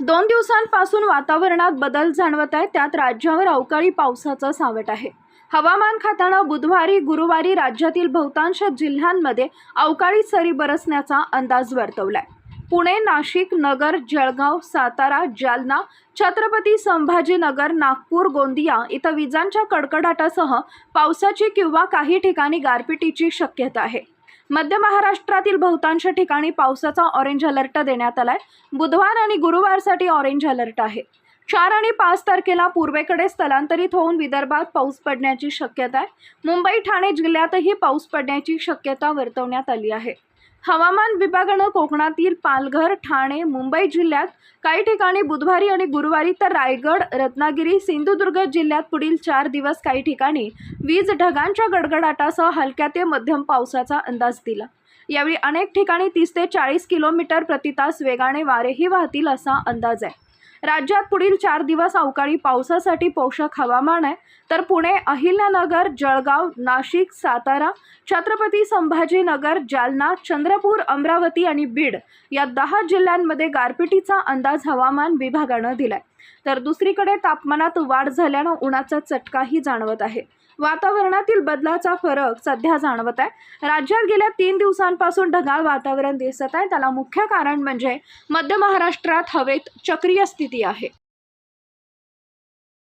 दोन दिवसांपासून वातावरणात बदल जाणवत आहे त्यात राज्यावर अवकाळी पावसाचं सावट आहे. हवामान खात्यानं बुधवारी गुरुवारी राज्यातील बहुतांश जिल्ह्यांमध्ये अवकाळी सरी बरसण्याचा अंदाज वर्तवलाय. पुणे नाशिक नगर जळगाव सातारा जालना छत्रपती संभाजीनगर नागपूर गोंदिया इथं विजांच्या कडकडाटासह पावसाची किंवा काही ठिकाणी गारपिटीची शक्यता आहे. मध्य महाराष्ट्रातील बहुतांश ठिकाणी पावसाचा ऑरेंज अलर्ट देण्यात आलाय. बुधवार आणि गुरुवारसाठी ऑरेंज अलर्ट आहे. चार आणि पाच तारखेला पूर्वेकडे स्थलांतरित होऊन विदर्भात पाऊस पडण्याची शक्यता आहे. मुंबई ठाणे जिल्ह्यातही पाऊस पडण्याची शक्यता वर्तवण्यात आली आहे. हवामान विभागानं कोकणातील पालघर ठाणे मुंबई जिल्ह्यात काही ठिकाणी बुधवारी आणि गुरुवारी तर रायगड रत्नागिरी सिंधुदुर्ग जिल्ह्यात पुढील चार दिवस काही ठिकाणी वीज ढगांच्या गडगडाटासह हलक्या ते मध्यम पावसाचा अंदाज दिला. यावेळी अनेक ठिकाणी तीस ते चाळीस किलोमीटर प्रति तास वेगाने वारेही वाहतील असा अंदाज आहे. राज्यात पुढील चार दिवस अवकाळी पावसासाठी पोषक हवामान आहे. तर पुणे अहिल्यानगर जळगाव नाशिक सातारा छत्रपती संभाजीनगर जालना चंद्रपूर अमरावती आणि बीड या दहा जिल्ह्यांमध्ये गारपिटीचा अंदाज हवामान विभागानं दिलाय. तर दुसरीकडे तापमानात वाढ झाल्यानं उन्हाचा चटकाही जाणवत आहे. वातावरणातील बदलाचा फरक सध्या जाणवत आहे. राज्यात गेल्या तीन दिवसांपासून ढगाळ वातावरण दिसत आहे. त्याला मुख्य कारण म्हणजे मध्य महाराष्ट्रात हवेत चक्रीय स्थिती आहे.